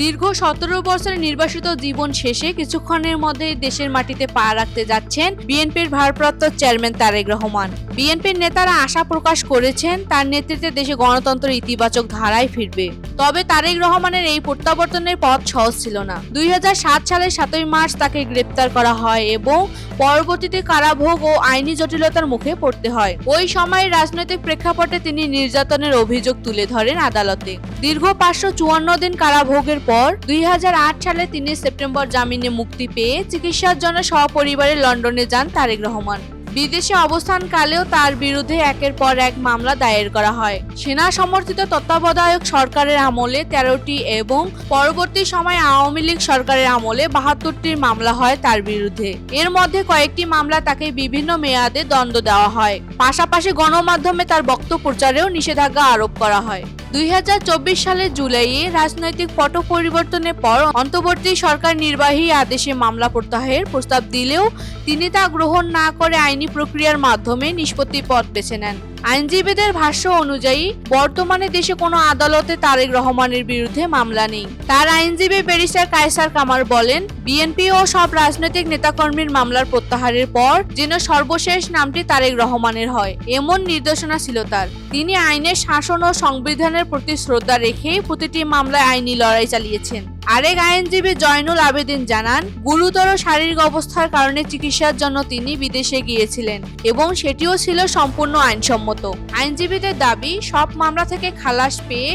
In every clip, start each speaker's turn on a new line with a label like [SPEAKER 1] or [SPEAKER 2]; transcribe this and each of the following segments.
[SPEAKER 1] দীর্ঘ সতেরো বছরের নির্বাসিত জীবন শেষে কিছুক্ষণের মধ্যেই দেশের মাটিতে পা রাখতে যাচ্ছেন বিএনপির ভারপ্রাপ্ত চেয়ারম্যান তারেক রহমান। বিএনপির নেতারা আশা প্রকাশ করেছেন তার নেতৃত্বে দেশে গণতন্ত্র ইতিবাচক ধারায় ফিরবে। তবে তারেক রহমানের এই প্রত্যাবর্তনের পথ সহজ ছিল না। দুই হাজার সাত সালের সাতই মার্চ তাকে গ্রেপ্তার করা হয় এবং পরবর্তীতে কারাভোগ ও আইনি জটিলতার মুখে পড়তে হয়। ওই সময়ের রাজনৈতিক প্রেক্ষাপটে তিনি নির্যাতনের অভিযোগ তুলে ধরেন আদালতে। দীর্ঘ পাঁচশো চুয়ান্ন দিন কারাভোগের পর দুই হাজার আট সালে তিনি সেপ্টেম্বর জামিনে মুক্তি পেয়ে চিকিৎসার জন্য সপরিবারে লন্ডনে যান তারেক রহমান। বিদেশে অবস্থানকালেও তার বিরুদ্ধে একের পর এক মামলা দায়ের করা হয়। সেনা সমর্থিত তত্ত্বাবধায়ক সরকারের আমলে তেরোটি এবং পরবর্তী সময় আওয়ামী লীগ সরকারের আমলে বাহাত্তরটি মামলা হয় তার বিরুদ্ধে। এর মধ্যে কয়েকটি মামলা তাকে বিভিন্ন মেয়াদে দণ্ড দেওয়া হয়। পাশাপাশি গণমাধ্যমে তার বক্তব্য প্রচারেও নিষেধাজ্ঞা আরোপ করা হয়। দুই হাজার চব্বিশ সালের জুলাইয়ে রাজনৈতিক পট পরিবর্তনের পর অন্তর্বর্তী সরকার নির্বাহী আদেশে মামলা প্রত্যাহারের প্রস্তাব দিলেও তিনি তা গ্রহণ না করে আইনি প্রক্রিয়ার মাধ্যমে নিষ্পত্তি পথ বেছে নেন। আইনজীবীদের ভাষ্য অনুযায়ী, বর্তমানে দেশে কোনো আদালতে তারেক রহমানের বিরুদ্ধে মামলা নেই। তার আইনজীবী ব্যারিস্টার কায়সার কামার বলেন, বিএনপি ও সব রাজনৈতিক নেতাকর্মীর মামলার প্রত্যাহারের পর যেন সর্বশেষ নামটি তারেক রহমানের হয়, এমন নির্দেশনা ছিল তার। তিনি আইনের শাসন ও সংবিধানের প্রতি শ্রদ্ধা রেখেই প্রতিটি মামলায় আইনি লড়াই চালিয়েছেন। আরেক আইনজীবী জয়নুল আবেদিন জানান, গুরুতর শারীরিক অবস্থার কারণে চিকিৎসার জন্য তিনি বিদেশে গিয়েছিলেন এবং সেটিও ছিল সম্পূর্ণ আইনসম্মত। আইনজীবীদের দাবি, সব মামলা থেকে খালাস পেয়ে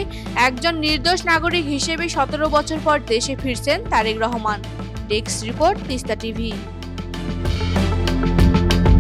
[SPEAKER 1] একজন নির্দোষ নাগরিক হিসেবে সতেরো বছর পর দেশে ফিরছেন Tarique Rahman. Desk report Teesta TV.